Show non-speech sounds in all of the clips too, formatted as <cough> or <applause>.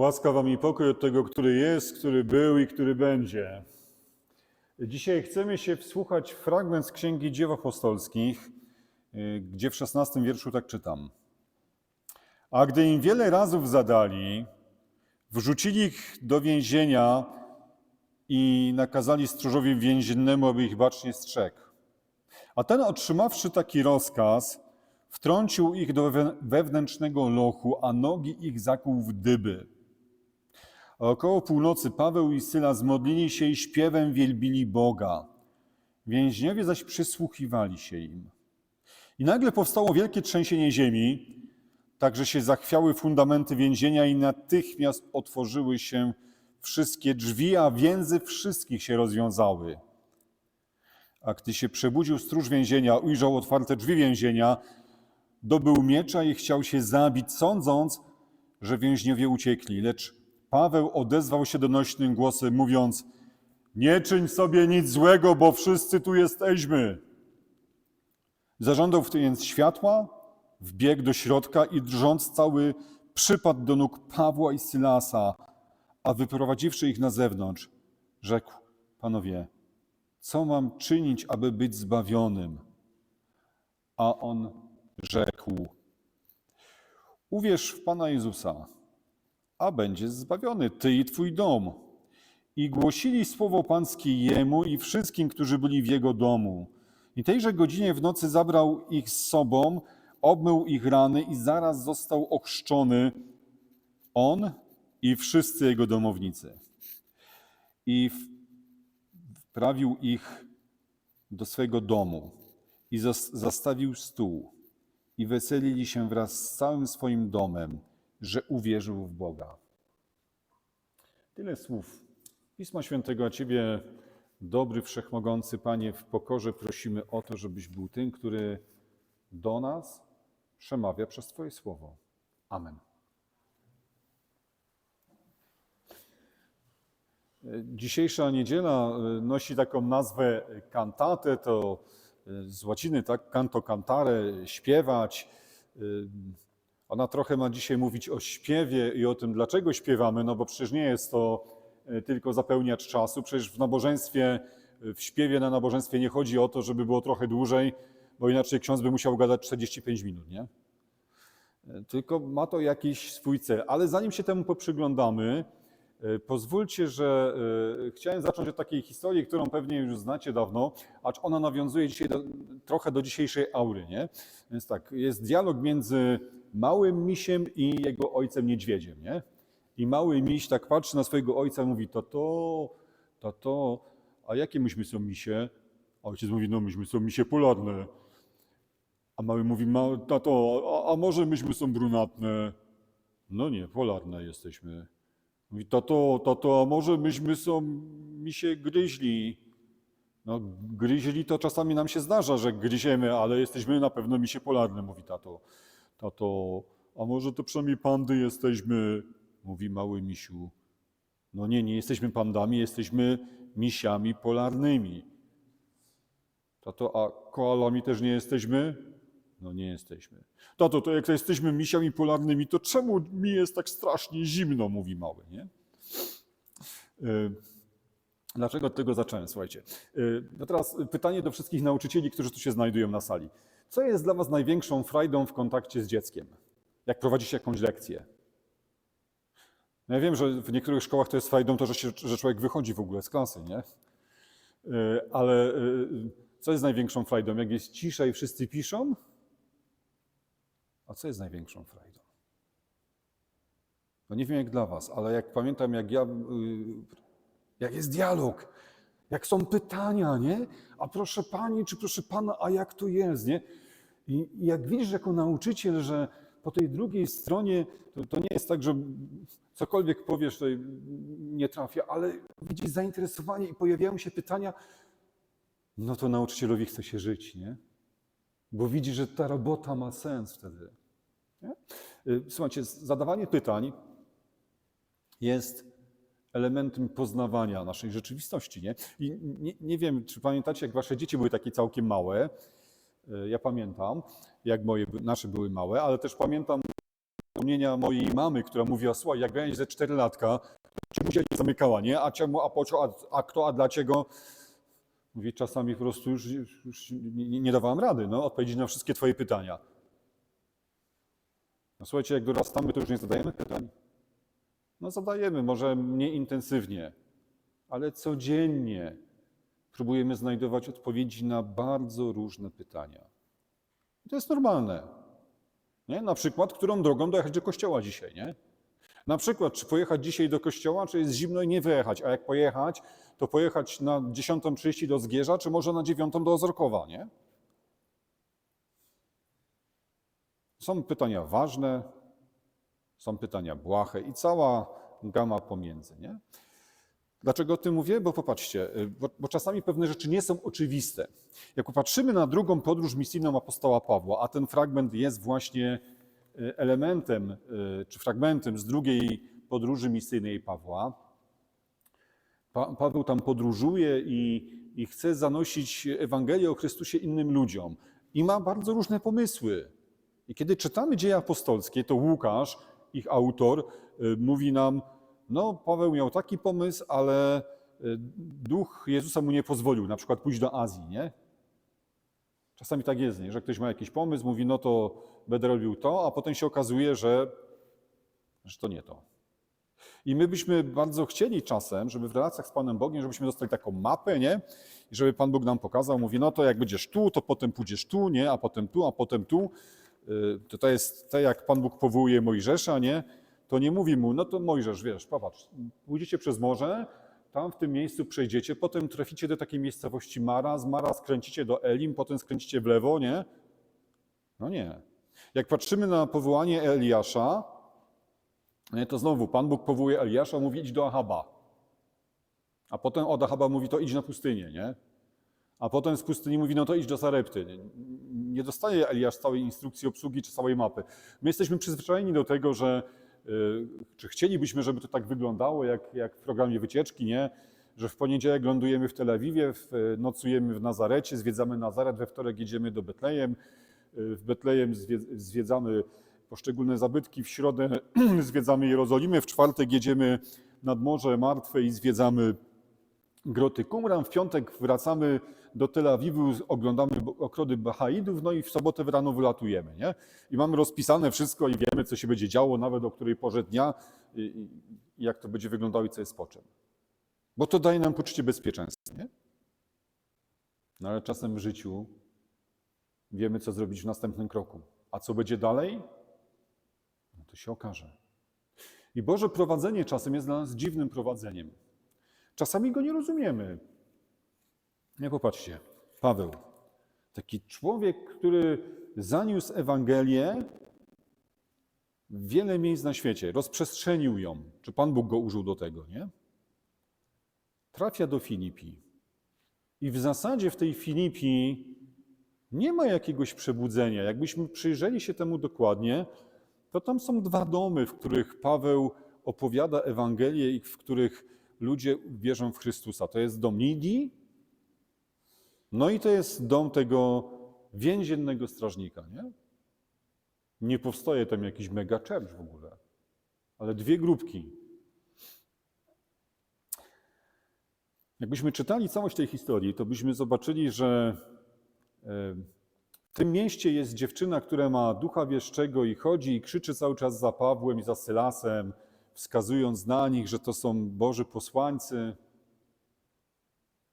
Łaska wam i pokój od tego, który jest, który był i który będzie. Dzisiaj chcemy się wsłuchać w fragment z Księgi Dzieł Apostolskich, y, gdzie w szesnastym wierszu tak czytam. A gdy im wiele razów zadali, wrzucili ich do więzienia i nakazali stróżowi więziennemu, aby ich bacznie strzegł. A ten, otrzymawszy taki rozkaz, wtrącił ich do wewn- wewnętrznego lochu, a nogi ich zakuł w dyby. A około północy Paweł i Syla zmodlili się i śpiewem wielbili Boga. Więźniowie zaś przysłuchiwali się im. I nagle powstało wielkie trzęsienie ziemi, tak że się zachwiały fundamenty więzienia i natychmiast otworzyły się wszystkie drzwi, a więzy wszystkich się rozwiązały. A gdy się przebudził stróż więzienia, ujrzał otwarte drzwi więzienia, dobył miecza i chciał się zabić, sądząc, że więźniowie uciekli. Lecz Paweł odezwał się donośnym głosem, mówiąc: Nie czyń sobie nic złego, bo wszyscy tu jesteśmy. Zażądał więc światła, wbiegł do środka i drżąc cały przypadł do nóg Pawła i Sylasa, a wyprowadziwszy ich na zewnątrz, rzekł: Panowie, co mam czynić, aby być zbawionym? A on rzekł: Uwierz w Pana Jezusa, a będziesz zbawiony, ty i twój dom. I głosili słowo pańskie jemu i wszystkim, którzy byli w jego domu. I tejże godzinie w nocy zabrał ich z sobą, obmył ich rany i zaraz został ochrzczony on i wszyscy jego domownicy. I wprawił ich do swego domu i zas- zastawił stół i weselili się wraz z całym swoim domem, że uwierzył w Boga. Tyle słów Pisma Świętego, a Ciebie, dobry, wszechmogący Panie, w pokorze prosimy o to, żebyś był tym, który do nas przemawia przez Twoje słowo. Amen. Dzisiejsza niedziela e, nosi taką nazwę kantatę, to e, z łaciny, tak, canto cantare, śpiewać. Ona trochę ma dzisiaj mówić o śpiewie i o tym, dlaczego śpiewamy, no bo przecież nie jest to e, tylko zapełniacz czasu, przecież w nabożeństwie, e, w śpiewie na nabożeństwie nie chodzi o to, żeby było trochę dłużej, bo inaczej ksiądz by musiał gadać 45 minut, nie? E, Tylko ma to jakiś swój cel. Ale zanim się temu poprzyglądamy, pozwólcie, że chciałem zacząć od takiej historii, którą pewnie już znacie dawno, acz ona nawiązuje dzisiaj do, trochę do dzisiejszej aury, nie? Więc tak, jest dialog między małym misiem i jego ojcem niedźwiedziem, nie? I mały miś tak patrzy na swojego ojca i mówi, tato, tato, a jakie myśmy są misie? A ojciec mówi, no myśmy są misie polarne. A mały mówi, tato, a, a może myśmy są brunatne? No nie, polarne jesteśmy. Mówi, tato, tato, a może myśmy są misie gryźli? No gryźli to czasami nam się zdarza, że gryziemy, ale jesteśmy na pewno misie polarne, mówi tato. Tato, a może to przynajmniej pandy jesteśmy? Mówi mały misiu. No nie, nie jesteśmy pandami, jesteśmy misiami polarnymi. Tato, a koalami też nie jesteśmy? No nie jesteśmy. Tato, to jak jesteśmy misiami polarnymi, to czemu mi jest tak strasznie zimno, mówi mały, nie? Y, Dlaczego od tego zacząłem? Słuchajcie. Y, No teraz pytanie do wszystkich nauczycieli, którzy tu się znajdują na sali. Co jest dla Was największą frajdą w kontakcie z dzieckiem? Jak prowadzicie jakąś lekcję? No ja wiem, że w niektórych szkołach to jest frajdą to, że, się, że człowiek wychodzi w ogóle z klasy, nie? Y, Ale y, co jest największą frajdą? Jak jest cisza i wszyscy piszą? A co jest największą frajdą? No nie wiem jak dla Was, ale jak pamiętam, jak ja, y, jak jest dialog, jak są pytania, nie? A proszę Pani, czy proszę Pana, a jak to jest, nie? I jak widzisz jako nauczyciel, że po tej drugiej stronie to, to nie jest tak, że cokolwiek powiesz, to nie trafia, ale widzisz zainteresowanie i pojawiają się pytania, no to nauczycielowi chce się żyć, nie? Bo widzi, że ta robota ma sens wtedy. Nie? Y, Słuchajcie, zadawanie pytań jest elementem poznawania naszej rzeczywistości. Nie? I nie, nie wiem, czy pamiętacie, jak wasze dzieci były takie całkiem małe. Y, Ja pamiętam, jak moje, nasze były małe, ale też pamiętam wspomnienia mojej mamy, która mówiła, słuchaj, jak miałeś ze 4 latka, to ci buzia nie zamykała, nie? A czemu, a po co, a, a kto, a dlaczego? Mówi, czasami po prostu już, już nie, nie dawałam rady, no, odpowiedzieć na wszystkie twoje pytania. No słuchajcie, jak dorastamy, to już nie zadajemy pytań. No zadajemy, może mniej intensywnie, ale codziennie próbujemy znajdować odpowiedzi na bardzo różne pytania. I to jest normalne. Nie? Na przykład, którą drogą dojechać do kościoła dzisiaj, nie? Na przykład, czy pojechać dzisiaj do kościoła, czy jest zimno i nie wyjechać, a jak pojechać, to pojechać na 10.30 do Zgierza, czy może na 9 do Ozorkowa, nie? Są pytania ważne, są pytania błahe i cała gama pomiędzy, nie? Dlaczego o tym mówię? Bo popatrzcie, y, bo, bo, czasami pewne rzeczy nie są oczywiste. Jak popatrzymy na drugą podróż misyjną apostoła Pawła, a ten fragment jest właśnie y, elementem y, czy fragmentem z drugiej podróży misyjnej Pawła, pa, Paweł tam podróżuje i, i chce zanosić Ewangelię o Chrystusie innym ludziom. I ma bardzo różne pomysły. I kiedy czytamy dzieje apostolskie, to Łukasz, ich autor, mówi nam, no, Paweł miał taki pomysł, ale y, duch Jezusa mu nie pozwolił na przykład pójść do Azji, nie? Czasami tak jest, nie? że ktoś ma jakiś pomysł, mówi, no to będę robił to, a potem się okazuje, że, że to nie to. I my byśmy bardzo chcieli czasem, żeby w relacjach z Panem Bogiem, żebyśmy dostali taką mapę, nie? I żeby Pan Bóg nam pokazał, mówi, no to jak będziesz tu, to potem pójdziesz tu, nie? A potem tu, a potem tu. Y, to, to jest tak, jak Pan Bóg powołuje Mojżesza, nie? To nie mówi mu, no to Mojżesz, wiesz, popatrz, pójdziecie przez morze, tam w tym miejscu przejdziecie, potem traficie do takiej miejscowości Mara, z Mara skręcicie do Elim, potem skręcicie w lewo, nie? No nie. Jak patrzymy na powołanie Eliasza, to znowu Pan Bóg powołuje Eliasza, mówi idź do Ahaba. A potem od Ahaba mówi to idź na pustynię, nie? A potem z pustyni mówi, no to idź do Sarepty. Nie dostaje Eliasz całej instrukcji obsługi czy całej mapy. My jesteśmy przyzwyczajeni do tego, że czy chcielibyśmy, żeby to tak wyglądało, jak, jak w programie wycieczki, nie? Że w poniedziałek lądujemy w Tel Awiwie, w, nocujemy w Nazarecie, zwiedzamy Nazaret, we wtorek jedziemy do Betlejem, y, w Betlejem zwiedzamy poszczególne zabytki, w środę <clears throat> zwiedzamy Jerozolimę, w czwartek jedziemy nad Morze Martwe i zwiedzamy groty Qumran, w piątek wracamy do Tel Awiwu, oglądamy okrody Bahaidów, no i w sobotę rano wylatujemy, nie? I mamy rozpisane wszystko i wiemy, co się będzie działo, nawet o której porze dnia, i jak to będzie wyglądało i co jest po czym. Bo to daje nam poczucie bezpieczeństwa, nie? No ale czasem w życiu wiemy, co zrobić w następnym kroku. A co będzie dalej? No to się okaże. I Boże prowadzenie czasem jest dla nas dziwnym prowadzeniem. Czasami go nie rozumiemy. Nie popatrzcie, Paweł, taki człowiek, który zaniósł Ewangelię w wiele miejsc na świecie, rozprzestrzenił ją. Czy Pan Bóg go użył do tego, nie? Trafia do Filipi. I w zasadzie w tej Filipi nie ma jakiegoś przebudzenia. Jakbyśmy przyjrzeli się temu dokładnie, to tam są dwa domy, w których Paweł opowiada Ewangelię i w których ludzie wierzą w Chrystusa. To jest dom Lidii, no i to jest dom tego więziennego strażnika, nie? Nie powstaje tam jakiś mega church w ogóle, ale dwie grupki. Jakbyśmy czytali całość tej historii, to byśmy zobaczyli, że e, w tym mieście jest dziewczyna, która ma ducha wieszczego i chodzi i krzyczy cały czas za Pawłem i za Sylasem, wskazując na nich, że to są Boży posłańcy.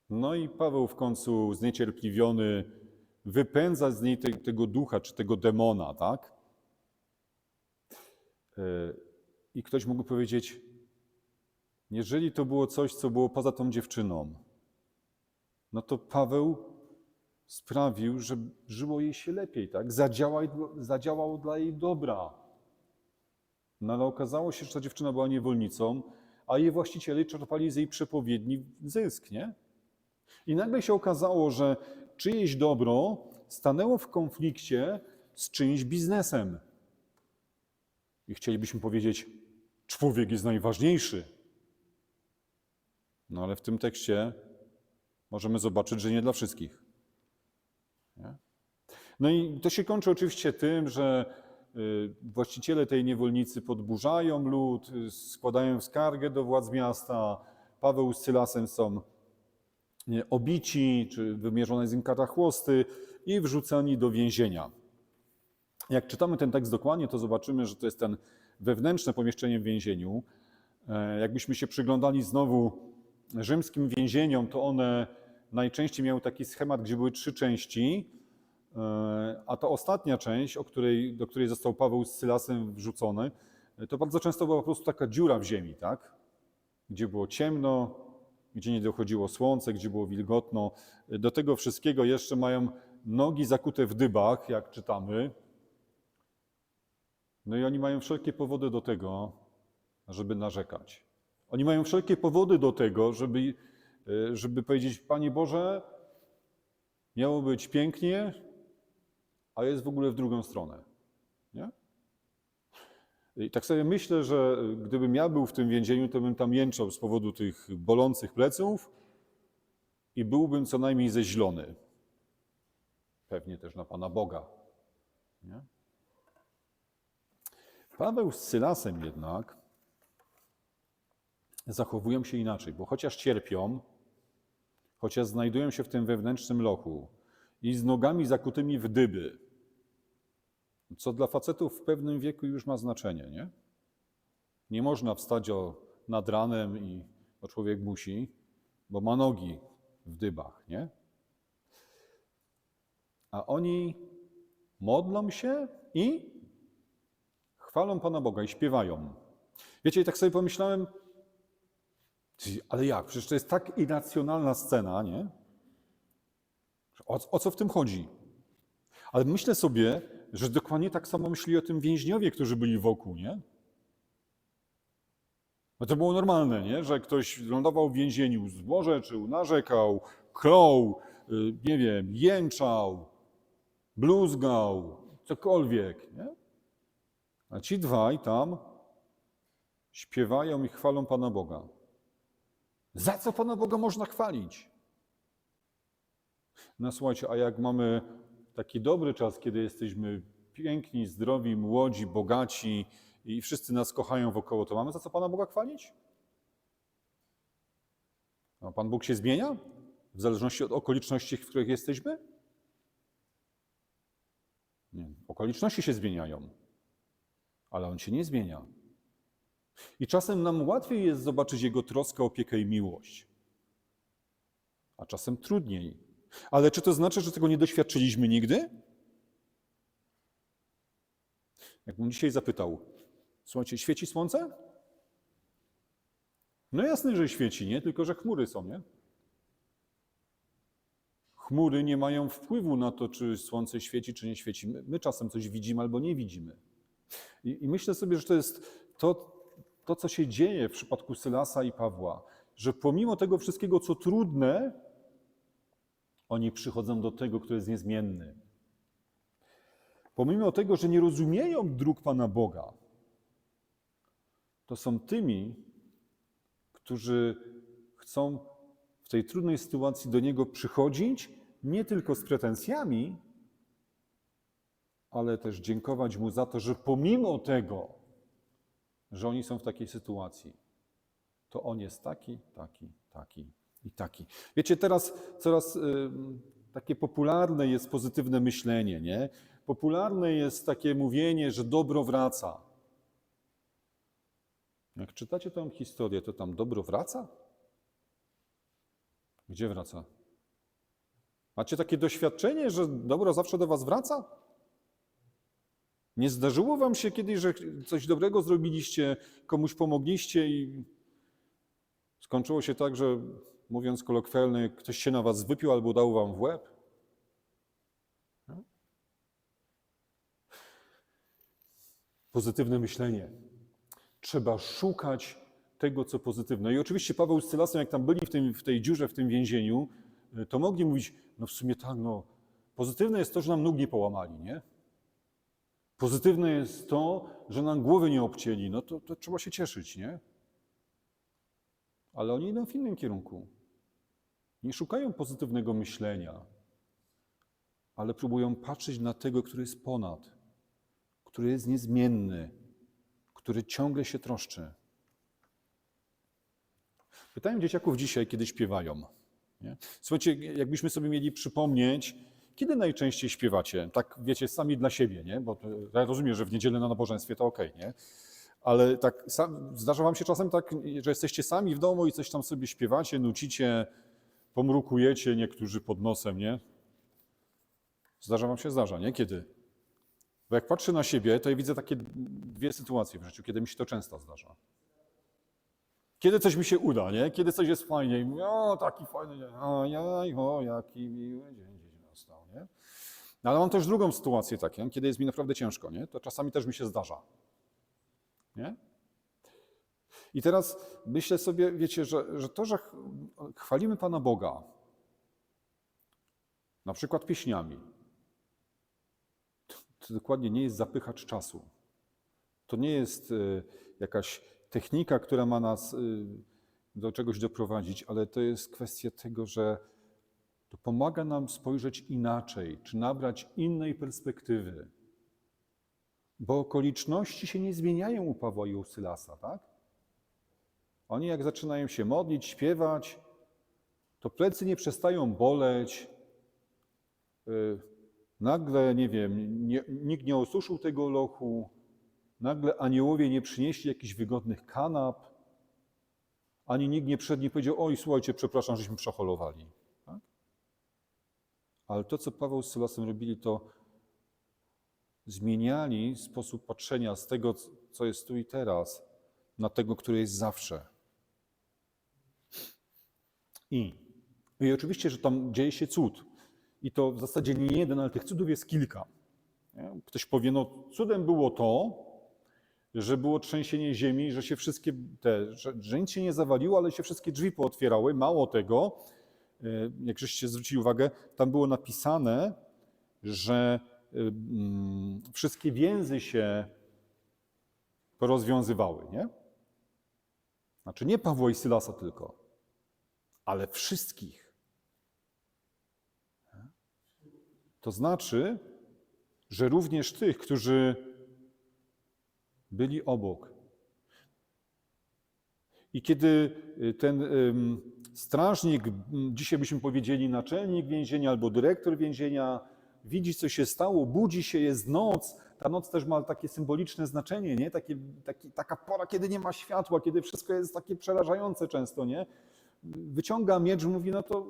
No i Paweł w końcu zniecierpliwiony wypędza z niej te, tego ducha czy tego demona, tak? E, I ktoś mógł powiedzieć, jeżeli to było coś, co było poza tą dziewczyną, no to Paweł sprawił, że żyło jej się lepiej, tak? Zadziałał, zadziałał dla jej dobra. No ale okazało się, że ta dziewczyna była niewolnicą, a jej właściciele czerpali z jej przepowiedni zysk, nie? I nagle się okazało, że czyjeś dobro stanęło w konflikcie z czyimś biznesem. I chcielibyśmy powiedzieć, człowiek jest najważniejszy. No ale w tym tekście możemy zobaczyć, że nie dla wszystkich. Nie? No i to się kończy oczywiście tym, że y, właściciele tej niewolnicy podburzają lud, y, składają skargę do władz miasta. Paweł z Sylasem są obici, czy wymierzone jest im kara chłosty i wrzucani do więzienia. Jak czytamy ten tekst dokładnie, to zobaczymy, że to jest ten wewnętrzne pomieszczenie w więzieniu. E, Jakbyśmy się przyglądali znowu rzymskim więzieniom, to one najczęściej miały taki schemat, gdzie były trzy części, e, a ta ostatnia część, której, do której został Paweł z Sylasem wrzucony, e, to bardzo często była po prostu taka dziura w ziemi, tak? Gdzie było ciemno, gdzie nie dochodziło słońce, gdzie było wilgotno. Do tego wszystkiego jeszcze mają nogi zakute w dybach, jak czytamy. No i oni mają wszelkie powody do tego, żeby narzekać. Oni mają wszelkie powody do tego, żeby, e, żeby powiedzieć: Panie Boże, miało być pięknie, a jest w ogóle w drugą stronę. Nie? I tak sobie myślę, że gdybym ja był w tym więzieniu, to bym tam jęczał z powodu tych bolących pleców i byłbym co najmniej zeźlony. Pewnie też na Pana Boga. Nie? Paweł z Sylasem jednak zachowują się inaczej, bo chociaż cierpią, chociaż znajdują się w tym wewnętrznym lochu i z nogami zakutymi w dyby, co dla facetów w pewnym wieku już ma znaczenie, nie? Nie można wstać o, nad ranem i bo człowiek musi, bo ma nogi w dybach, nie? A oni modlą się i chwalą Pana Boga i śpiewają. Wiecie, i tak sobie pomyślałem, ale jak? Przecież to jest tak irracjonalna scena, nie? O, o co w tym chodzi? Ale myślę sobie, że dokładnie tak samo myśleli o tym więźniowie, którzy byli wokół, nie? No to było normalne, nie? Że ktoś lądował w więzieniu, złorzeczył, narzekał, klął, y, nie wiem, jęczał, bluzgał, cokolwiek, nie? A ci dwaj tam śpiewają i chwalą Pana Boga. Za co Pana Boga można chwalić? No słuchajcie, a jak mamy taki dobry czas, kiedy jesteśmy piękni, zdrowi, młodzi, bogaci i wszyscy nas kochają wokoło, to mamy za co Pana Boga chwalić? A Pan Bóg się zmienia w zależności od okoliczności, w których jesteśmy? Nie. Okoliczności się zmieniają, ale On się nie zmienia. I czasem nam łatwiej jest zobaczyć Jego troskę, opiekę i miłość, a czasem trudniej. Ale czy to znaczy, że tego nie doświadczyliśmy nigdy? Jakbym dzisiaj zapytał, słuchajcie, świeci słońce? No jasne, że świeci, nie? Tylko, że chmury są, nie? Chmury nie mają wpływu na to, czy słońce świeci, czy nie świeci. My, my czasem coś widzimy albo nie widzimy. I, I, myślę sobie, że to jest to, to, co się dzieje w przypadku Sylasa i Pawła, że pomimo tego wszystkiego, co trudne, oni przychodzą do tego, kto jest niezmienny. Pomimo tego, że nie rozumieją dróg Pana Boga, to są tymi, którzy chcą w tej trudnej sytuacji do Niego przychodzić, nie tylko z pretensjami, ale też dziękować Mu za to, że pomimo tego, że oni są w takiej sytuacji, to On jest taki, taki, taki i taki. Wiecie, teraz coraz y, takie popularne jest pozytywne myślenie, nie? Popularne jest takie mówienie, że dobro wraca. Jak czytacie tę historię, to tam dobro wraca? Gdzie wraca? Macie takie doświadczenie, że dobro zawsze do was wraca? Nie zdarzyło wam się kiedyś, że coś dobrego zrobiliście, komuś pomogliście i skończyło się tak, że mówiąc kolokwialnie, ktoś się na was wypił albo dał wam w łeb? No. Pozytywne myślenie. Trzeba szukać tego, co pozytywne. I oczywiście Paweł z Sylasem, jak tam byli w, tym, w tej dziurze, w tym więzieniu, to mogli mówić, no w sumie tak, no pozytywne jest to, że nam nóg nie połamali, nie? Pozytywne jest to, że nam głowy nie obcięli, no to, to trzeba się cieszyć, nie? Ale oni idą w innym kierunku. Nie szukają pozytywnego myślenia, ale próbują patrzeć na tego, który jest ponad, który jest niezmienny, który ciągle się troszczy. Pytałem dzieciaków dzisiaj, kiedy śpiewają. Nie? Słuchajcie, jakbyśmy sobie mieli przypomnieć, kiedy najczęściej śpiewacie? Tak, wiecie, sami dla siebie, nie? Bo ja rozumiem, że w niedzielę na nabożeństwie to okej, nie? Ale tak, sam, zdarza wam się czasem tak, że jesteście sami w domu i coś tam sobie śpiewacie, nucicie, pomrukujecie niektórzy pod nosem, nie? Zdarza wam się? Zdarza, nie? Kiedy? Bo jak patrzę na siebie, to ja widzę takie dwie sytuacje w życiu, kiedy mi się to często zdarza. Kiedy coś mi się uda, nie? Kiedy coś jest fajnie i mówię, o, taki fajny dzień, o, jaki miły dzień dziś nastał, nie? No, ale mam też drugą sytuację taką, kiedy jest mi naprawdę ciężko, nie? To czasami też mi się zdarza, nie? I teraz myślę sobie, wiecie, że, że to, że ch- chwalimy Pana Boga, na przykład pieśniami, to, to dokładnie nie jest zapychacz czasu. To nie jest y, jakaś technika, która ma nas y, do czegoś doprowadzić, ale to jest kwestia tego, że to pomaga nam spojrzeć inaczej, czy nabrać innej perspektywy. Bo okoliczności się nie zmieniają u Pawła i u Sylasa, tak? Oni jak zaczynają się modlić, śpiewać, to plecy nie przestają boleć. Y, Nagle, nie wiem, nie, nikt nie osuszył tego lochu, nagle aniołowie nie przynieśli jakichś wygodnych kanap, ani nikt nie przed nie powiedział, oj, słuchajcie, przepraszam, żeśmy przeholowali. Tak? Ale to, co Paweł z Sylasem robili, to zmieniali sposób patrzenia z tego, co jest tu i teraz, na tego, który jest zawsze. I, i oczywiście, że tam dzieje się cud. I to w zasadzie nie jeden, ale tych cudów jest kilka. Ktoś powie, no cudem było to, że było trzęsienie ziemi, że się wszystkie te, że, że nic się nie zawaliło, ale się wszystkie drzwi pootwierały. Mało tego, y, jak żeście zwrócili uwagę, tam było napisane, że y, mm, wszystkie więzy się porozwiązywały, nie? Znaczy nie Pawła i Sylasa tylko, ale wszystkich. To znaczy, że również tych, którzy byli obok. I kiedy y, ten strażnik, m, dzisiaj byśmy powiedzieli naczelnik więzienia albo dyrektor więzienia, widzi, co się stało, budzi się, jest noc. Ta noc też ma takie symboliczne znaczenie, nie? Taki, taka pora, kiedy nie ma światła, kiedy wszystko jest takie przerażające często, nie? Wyciąga miecz, mówi, no to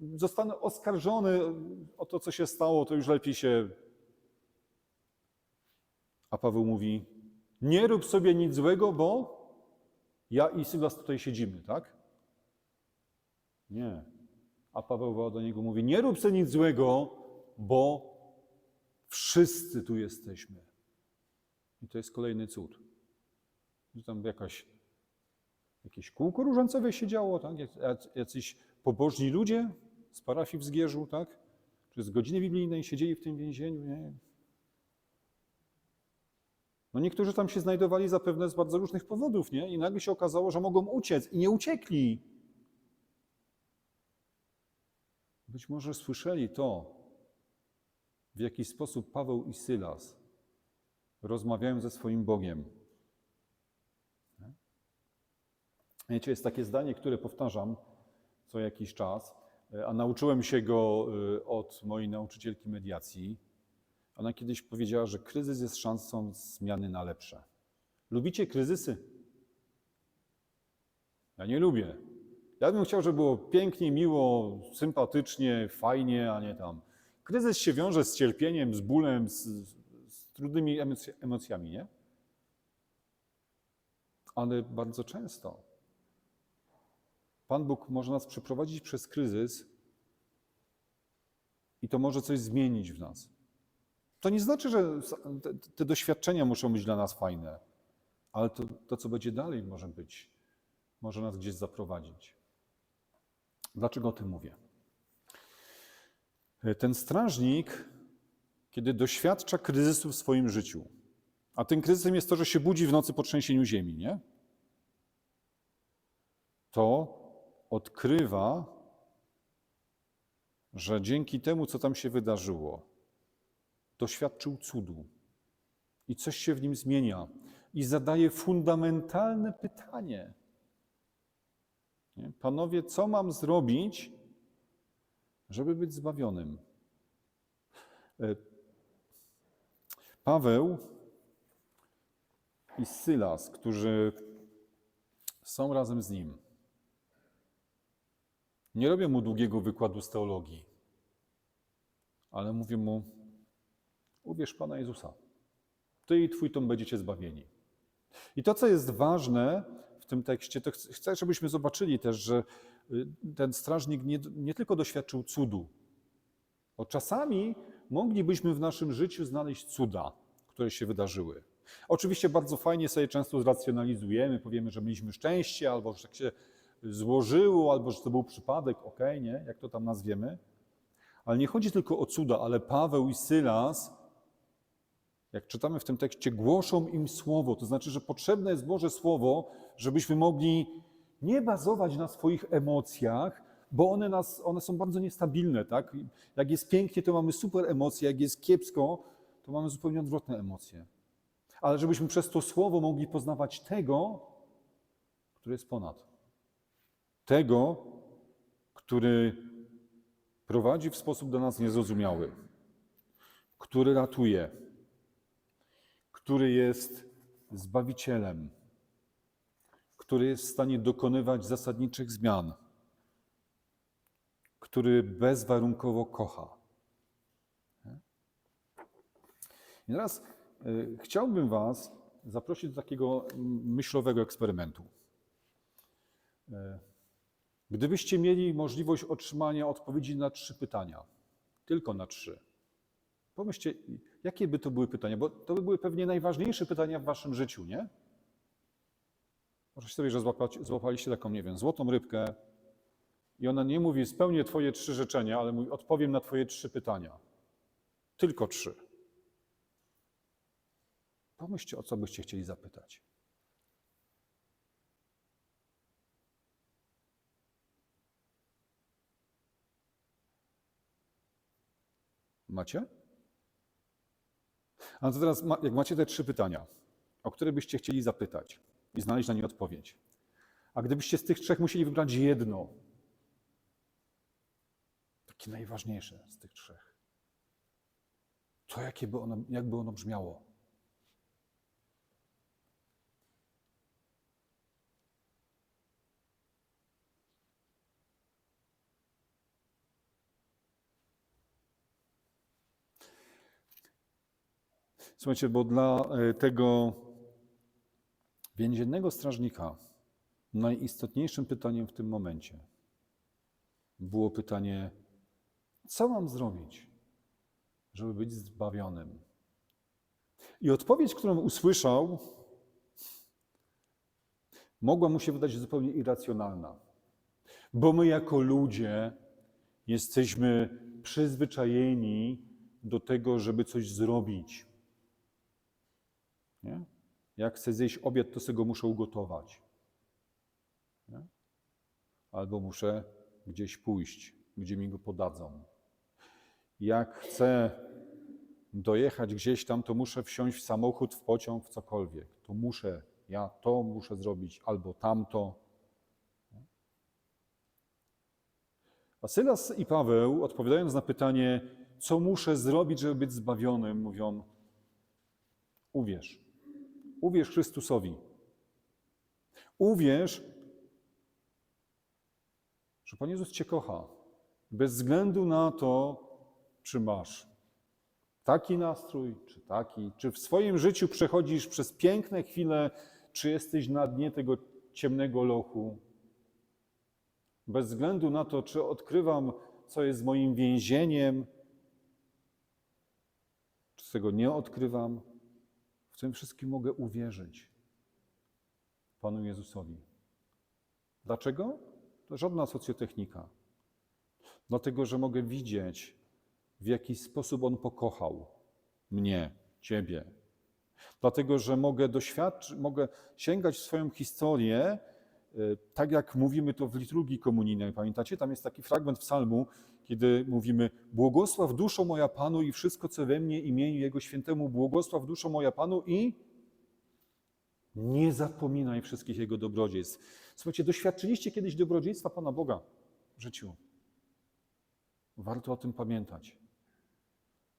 zostanę oskarżony o to, co się stało, to już lepiej się. A Paweł mówi: Nie rób sobie nic złego, bo ja i Sylas tutaj siedzimy, tak? Nie. A Paweł woła do niego mówi: Nie rób sobie nic złego, bo wszyscy tu jesteśmy. I to jest kolejny cud. Tam jakaś, jakieś kółko różańcowe się działo, tak? Jac- Jacyś pobożni ludzie z parafii w Zgierzu, tak? Czy z godziny biblijnej siedzieli w tym więzieniu, nie? No niektórzy tam się znajdowali zapewne z bardzo różnych powodów, nie? I nagle się okazało, że mogą uciec i nie uciekli. Być może słyszeli to, w jaki sposób Paweł i Sylas rozmawiają ze swoim Bogiem. Nie? Wiecie, jest takie zdanie, które powtarzam co jakiś czas, a nauczyłem się go y, od mojej nauczycielki mediacji. Ona kiedyś powiedziała, że kryzys jest szansą zmiany na lepsze. Lubicie kryzysy? Ja nie lubię. Ja bym chciał, żeby było pięknie, miło, sympatycznie, fajnie, a nie tam. Kryzys się wiąże z cierpieniem, z bólem, z, z trudnymi emoc- emocjami, nie? Ale bardzo często Pan Bóg może nas przeprowadzić przez kryzys i to może coś zmienić w nas. To nie znaczy, że te, doświadczenia muszą być dla nas fajne, ale to, to, co będzie dalej, może być, może nas gdzieś zaprowadzić. Dlaczego o tym mówię? Ten strażnik, kiedy doświadcza kryzysu w swoim życiu, a tym kryzysem jest to, że się budzi w nocy po trzęsieniu ziemi, nie? To odkrywa, że dzięki temu, co tam się wydarzyło, doświadczył cudu. i coś się w nim zmienia. I zadaje fundamentalne pytanie. Nie? Panowie, co mam zrobić, żeby być zbawionym? E, Paweł i Sylas, którzy są razem z nim, nie robią mu długiego wykładu z teologii, ale mówią mu: Uwierz Pana Jezusa. Ty i Twój tom będziecie zbawieni. I to, co jest ważne w tym tekście, to ch- chcę, żebyśmy zobaczyli też, że y, ten strażnik nie, nie tylko doświadczył cudu, bo czasami moglibyśmy w naszym życiu znaleźć cuda, które się wydarzyły. Oczywiście bardzo fajnie sobie często zracjonalizujemy, powiemy, że mieliśmy szczęście, albo że tak się złożyło, albo że to był przypadek, okej, nie, jak to tam nazwiemy. Ale nie chodzi tylko o cuda, ale Paweł i Sylas, jak czytamy w tym tekście, głoszą im słowo. To znaczy, że potrzebne jest Boże Słowo, żebyśmy mogli nie bazować na swoich emocjach, bo one, nas, one są bardzo niestabilne. Tak? Jak jest pięknie, to mamy super emocje, jak jest kiepsko, to mamy zupełnie odwrotne emocje. Ale żebyśmy przez to Słowo mogli poznawać tego, który jest ponad. Tego, który prowadzi w sposób dla nas niezrozumiały, który ratuje, który jest zbawicielem, który jest w stanie dokonywać zasadniczych zmian, który bezwarunkowo kocha. I teraz y, chciałbym Was zaprosić do takiego myślowego eksperymentu. Y, Gdybyście mieli możliwość otrzymania odpowiedzi na trzy pytania, tylko na trzy, pomyślcie, jakie by to były pytania, bo to by były pewnie najważniejsze pytania w waszym życiu, nie? Może sobie, że złapaliście taką, nie wiem, złotą rybkę i ona nie mówi, spełnię twoje trzy życzenia, ale mówi, odpowiem na twoje trzy pytania. Tylko trzy. Pomyślcie, o co byście chcieli zapytać. Macie? A to teraz, jak macie te trzy pytania, o które byście chcieli zapytać i znaleźć na nie odpowiedź, a gdybyście z tych trzech musieli wybrać jedno, takie najważniejsze z tych trzech, to jakie by ono, jakby ono brzmiało? Słuchajcie, bo dla e, tego więziennego strażnika najistotniejszym pytaniem w tym momencie było pytanie, co mam zrobić, żeby być zbawionym? I odpowiedź, którą usłyszał, mogła mu się wydać zupełnie irracjonalna, bo my jako ludzie jesteśmy przyzwyczajeni do tego, żeby coś zrobić. Nie? Jak chcę zjeść obiad, to sobie go muszę ugotować. Nie? Albo muszę gdzieś pójść, gdzie mi go podadzą. Jak chcę dojechać gdzieś tam, to muszę wsiąść w samochód, w pociąg, w cokolwiek. To muszę, ja to muszę zrobić, albo tamto. A Sylas i Paweł, odpowiadając na pytanie, co muszę zrobić, żeby być zbawionym, mówią: Uwierz. Uwierz Chrystusowi. Uwierz, że Pan Jezus Cię kocha. Bez względu na to, czy masz taki nastrój, czy taki, czy w swoim życiu przechodzisz przez piękne chwile, czy jesteś na dnie tego ciemnego lochu. Bez względu na to, czy odkrywam, co jest moim więzieniem, czy tego nie odkrywam, w tym wszystkim mogę uwierzyć Panu Jezusowi. Dlaczego? To żadna socjotechnika. Dlatego, że mogę widzieć, w jaki sposób On pokochał mnie, Ciebie. Dlatego, że mogę doświadczyć, mogę sięgać w swoją historię tak jak mówimy to w liturgii komunijnej, pamiętacie? Tam jest taki fragment w psalmu, kiedy mówimy błogosław duszo moja Panu i wszystko, co we mnie imieniu Jego świętemu, błogosław duszo moja Panu i nie zapominaj wszystkich Jego dobrodziejstw. Słuchajcie, doświadczyliście kiedyś dobrodziejstwa Pana Boga w życiu. Warto o tym pamiętać.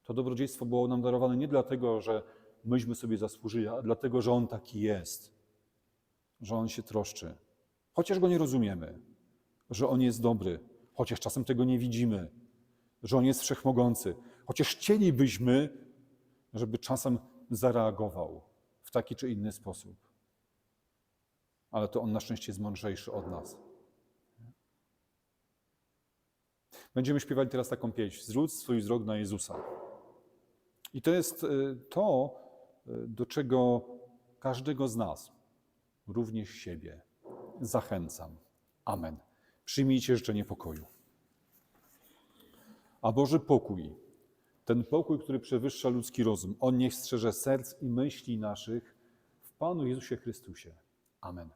To dobrodziejstwo było nam darowane nie dlatego, że myśmy sobie zasłużyli, a dlatego, że On taki jest, że On się troszczy. Chociaż Go nie rozumiemy, że On jest dobry, chociaż czasem tego nie widzimy, że On jest wszechmogący, chociaż chcielibyśmy, żeby czasem zareagował w taki czy inny sposób. Ale to On na szczęście jest mądrzejszy od nas. Będziemy śpiewali teraz taką pieśń. Zwróć swój wzrok na Jezusa. I to jest y, to, y, do czego każdego z nas, również siebie, zachęcam. Amen. Przyjmijcie życzenie pokoju. A Boży pokój, ten pokój, który przewyższa ludzki rozum, on niech strzeże serc i myśli naszych w Panu Jezusie Chrystusie. Amen.